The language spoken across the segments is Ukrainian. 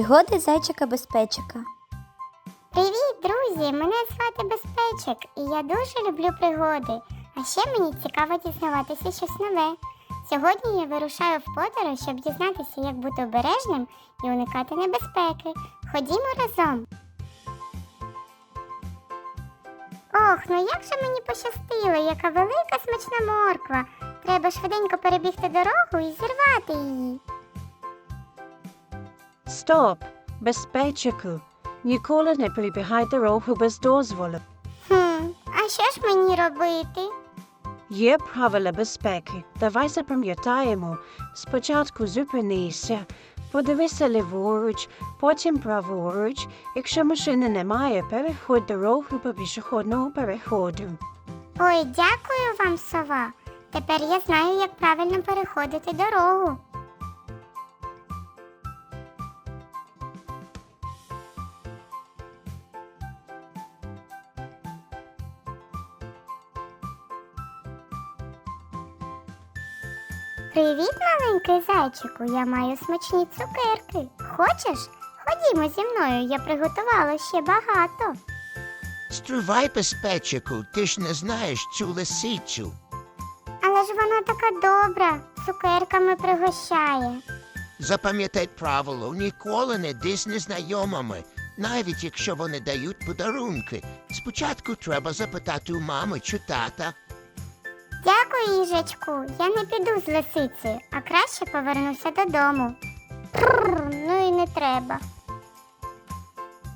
Пригоди зайчика безпечика. Привіт, друзі! Мене звати Безпечик, і я дуже люблю пригоди. А ще мені цікаво дізнаватися щось нове. Сьогодні я вирушаю в подорож, щоб дізнатися, як бути обережним і уникати небезпеки. Ходімо разом. Ох, ну як же мені пощастило, яка велика смачна морква. Треба швиденько перебігти дорогу і зірвати її. Стоп! Безпечику! Ніколи не перебігай дорогу без дозволу. Хм, а що ж мені робити? Є правила безпеки. Давай запам'ятаємо. Спочатку зупинися, подивися ліворуч, потім праворуч. Якщо машини немає, переходь дорогу по пішохідному переходу. Ой, дякую вам, сова. Тепер я знаю, як правильно переходити дорогу. Привіт, маленький зайчику. Я маю смачні цукерки. Хочеш? Ходімо зі мною, я приготувала ще багато. Стривай, безпечику, ти ж не знаєш цю лисицю. Але ж вона така добра, цукерками пригощає. Запам'ятай правило, ніколи не йди з незнайомими, навіть якщо вони дають подарунки. Спочатку треба запитати у мами чи тата. Дякую, їжачку. Я не піду з лисиці, а краще повернуся додому. Пррр, ну і не треба.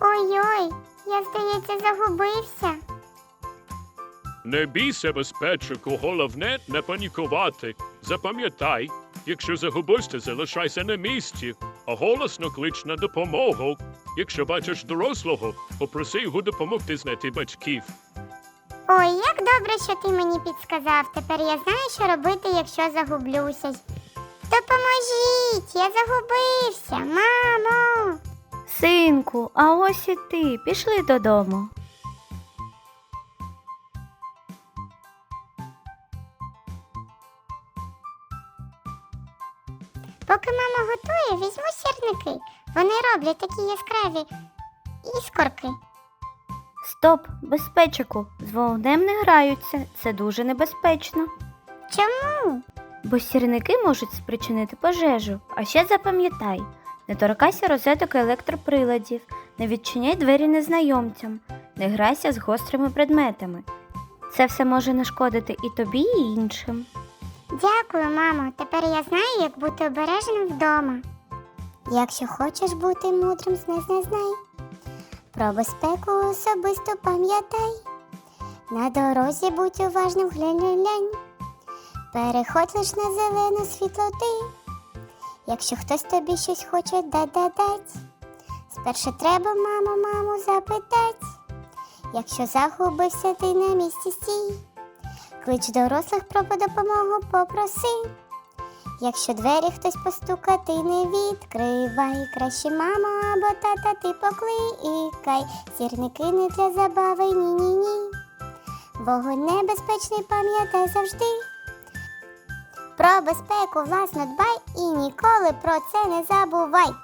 Ой-ой, я, здається, загубився. Не бійся, безпечику, головне не панікувати. Запам'ятай, якщо загубишся, залишайся на місці, а голосно клич на допомогу. Якщо бачиш дорослого, попроси його допомогти знайти батьків. Ой, як добре, що ти мені підсказав. Тепер я знаю, що робити, якщо загублюся. Допоможіть, я загубився, мамо. Синку, а ось і ти. Пішли додому. Поки мама готує, візьму сірники. Вони роблять такі яскраві іскорки. Стоп, безпечику. З вогнем не граються. Це дуже небезпечно. Чому? Бо сірники можуть спричинити пожежу. А ще запам'ятай, не торкайся розеток електроприладів, не відчиняй двері незнайомцям, не грайся з гострими предметами. Це все може нашкодити і тобі, і іншим. Дякую, мамо. Тепер я знаю, як бути обережним вдома. Якщо хочеш бути мудрим, знай, знай, знай. Про безпеку особисто пам'ятай. На дорозі будь уважним, глянь, глянь, глянь. Переходь лиш на зелену світлоти. Якщо хтось тобі щось хоче да-да-дать. Спершу треба, мамо, маму, запитать. Якщо загубився ти на місці стій. Клич дорослих про допомогу попроси. Якщо двері хтось постукати не відкривай, краще мама або тата ти покликай. Сірники не для забави, ні-ні-ні. Вогонь небезпечний, пам'ятай завжди. Про безпеку власну дбай і ніколи про це не забувай.